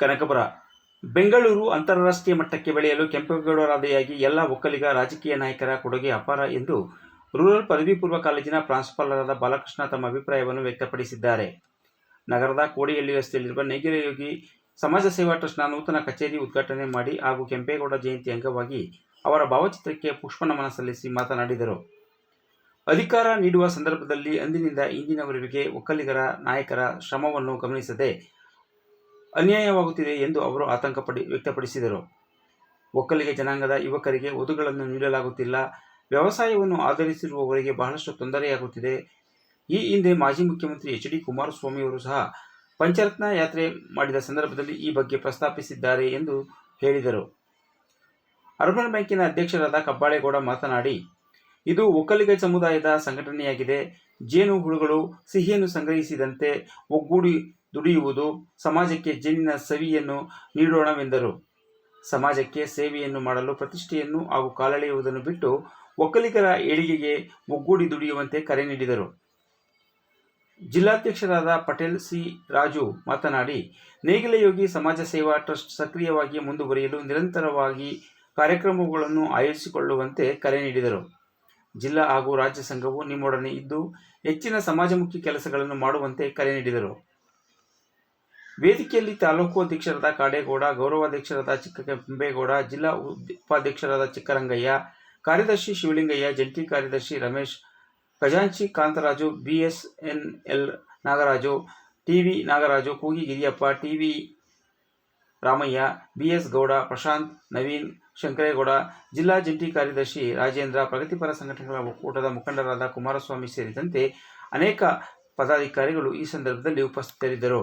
ಕನಕಪುರ. ಬೆಂಗಳೂರು ಅಂತಾರಾಷ್ಟ್ರೀಯ ಮಟ್ಟಕ್ಕೆ ಬೆಳೆಯಲು ಕೆಂಪೇಗೌಡರಾದಿಯಾಗಿ ಎಲ್ಲ ಒಕ್ಕಲಿಗ, ರಾಜಕೀಯ ನಾಯಕರ ಕೊಡುಗೆ ಅಪಾರ ಎಂದು ರೂರಲ್ ಪದವಿ ಪೂರ್ವ ಕಾಲೇಜಿನ ಪ್ರಾಂಶುಪಾಲರಾದ ಬಾಲಕೃಷ್ಣ ತಮ್ಮ ಅಭಿಪ್ರಾಯವನ್ನು ವ್ಯಕ್ತಪಡಿಸಿದ್ದಾರೆ. ನಗರದ ಕೋಡಿಹಳ್ಳಿ ರಸ್ತೆಯಲ್ಲಿರುವ ನೇಗಿಲಯೋಗಿ ಸಮಾಜ ಸೇವಾ ಟ್ರಸ್ಟ್ನ ನೂತನ ಕಚೇರಿ ಉದ್ಘಾಟನೆ ಮಾಡಿ ಹಾಗೂ ಕೆಂಪೇಗೌಡ ಜಯಂತಿ ಅಂಗವಾಗಿ ಅವರ ಭಾವಚಿತ್ರಕ್ಕೆ ಪುಷ್ಪನಮನ ಸಲ್ಲಿಸಿ ಮಾತನಾಡಿದರು. ಅಧಿಕಾರ ನೀಡುವ ಸಂದರ್ಭದಲ್ಲಿ ಅಂದಿನಿಂದ ಇಂದಿನವರೆಗೆ ಒಕ್ಕಲಿಗರ, ನಾಯಕರ ಶ್ರಮವನ್ನು ಗಮನಿಸದೆ ಅನ್ಯಾಯವಾಗುತ್ತಿದೆ ಎಂದು ಅವರು ಆತಂಕ ಪಡಿ ವ್ಯಕ್ತಪಡಿಸಿದರು. ಒಕ್ಕಲಿಗ ಜನಾಂಗದ ಯುವಕರಿಗೆ ಓದುಗಳನ್ನು ನೀಡಲಾಗುತ್ತಿಲ್ಲ. ವ್ಯವಸಾಯವನ್ನು ಆಧರಿಸಿರುವವರಿಗೆ ಬಹಳಷ್ಟು ತೊಂದರೆಯಾಗುತ್ತಿದೆ. ಈ ಹಿಂದೆ ಮಾಜಿ ಮುಖ್ಯಮಂತ್ರಿ ಎಚ್ ಡಿ ಕುಮಾರಸ್ವಾಮಿಯವರು ಸಹ ಪಂಚರತ್ನ ಯಾತ್ರೆ ಮಾಡಿದ ಸಂದರ್ಭದಲ್ಲಿ ಈ ಬಗ್ಗೆ ಪ್ರಸ್ತಾಪಿಸಿದ್ದಾರೆ ಎಂದು ಹೇಳಿದರು. ಅರ್ಬನ್ ಬ್ಯಾಂಕಿನ ಅಧ್ಯಕ್ಷರಾದ ಕಬ್ಬಾಳೇಗೌಡ ಮಾತನಾಡಿ ಇದು ಒಕ್ಕಲಿಗ ಸಮುದಾಯದ ಸಂಘಟನೆಯಾಗಿದೆ. ಜೇನು ಹುಳುಗಳು ಸಿಹಿಯನ್ನು ಸಂಗ್ರಹಿಸಿದಂತೆ ಒಗ್ಗೂಡಿ ದುಡಿಯುವುದು ಸಮಾಜಕ್ಕೆ ಜೇನಿನ ಸವಿಯನ್ನು ನೀಡೋಣವೆಂದರು ಸಮಾಜಕ್ಕೆ ಸೇವೆಯನ್ನು ಮಾಡಲು ಪ್ರತಿಷ್ಠೆಯನ್ನು ಹಾಗೂ ಕಾಲೆಳೆಯುವುದನ್ನು ಬಿಟ್ಟು ಒಕ್ಕಲಿಗರ ಏಳಿಗೆಗೆ ಒಗ್ಗೂಡಿ ದುಡಿಯುವಂತೆ ಕರೆ ನೀಡಿದರು. ಜಿಲ್ಲಾಧ್ಯಕ್ಷರಾದ ಪಟೇಲ್ ಸಿ. ರಾಜು ಮಾತನಾಡಿ ನೇಗಿಲಯೋಗಿ ಸಮಾಜ ಸೇವಾ ಟ್ರಸ್ಟ್ ಸಕ್ರಿಯವಾಗಿ ಮುಂದುವರಿಯಲು ನಿರಂತರವಾಗಿ ಕಾರ್ಯಕ್ರಮಗಳನ್ನು ಆಯೋಜಿಸಿಕೊಳ್ಳುವಂತೆ ಕರೆ ನೀಡಿದರು. ಜಿಲ್ಲಾ ಹಾಗೂ ರಾಜ್ಯ ಸಂಘವು ನಿಮ್ಮೊಡನೆ ಇದ್ದು ಹೆಚ್ಚಿನ ಸಮಾಜಮುಖಿ ಕೆಲಸಗಳನ್ನು ಮಾಡುವಂತೆ ಕರೆ ನೀಡಿದರು. ವೇದಿಕೆಯಲ್ಲಿ ತಾಲೂಕು ಅಧ್ಯಕ್ಷರಾದ ಕಾಡೇಗೌಡ ಗೌರವಾಧ್ಯಕ್ಷರಾದ ಚಿಕ್ಕ ಕೆಂಪೇಗೌಡ ಜಿಲ್ಲಾ ಉಪಾಧ್ಯಕ್ಷರಾದ ಚಿಕ್ಕರಂಗಯ್ಯ, ಕಾರ್ಯದರ್ಶಿ ಶಿವಲಿಂಗಯ್ಯ, ಜಂಟಿ ಕಾರ್ಯದರ್ಶಿ ರಮೇಶ್, ಖಜಾಂಚಿ ಕಾಂತರಾಜು, ಬಿಎಸ್ಎನ್ಎಲ್ ನಾಗರಾಜು, ಟಿವಿ ನಾಗರಾಜು ಕೂಗಿ ಗಿರಿಯಪ್ಪ ಟಿವಿ ರಾಮಯ್ಯ, ಬಿಎಸ್ ಗೌಡ, ಪ್ರಶಾಂತ್, ನವೀನ್ ಶಂಕರೇಗೌಡ, ಜಿಲ್ಲಾ ಜಂಟಿ ಕಾರ್ಯದರ್ಶಿ ರಾಜೇಂದ್ರ, ಪ್ರಗತಿಪರ ಸಂಘಟನೆಗಳ ಒಕ್ಕೂಟದ ಮುಖಂಡರಾದ ಕುಮಾರಸ್ವಾಮಿ ಸೇರಿದಂತೆ ಅನೇಕ ಪದಾಧಿಕಾರಿಗಳು ಈ ಸಂದರ್ಭದಲ್ಲಿ ಉಪಸ್ಥಿತರಿದ್ದರು.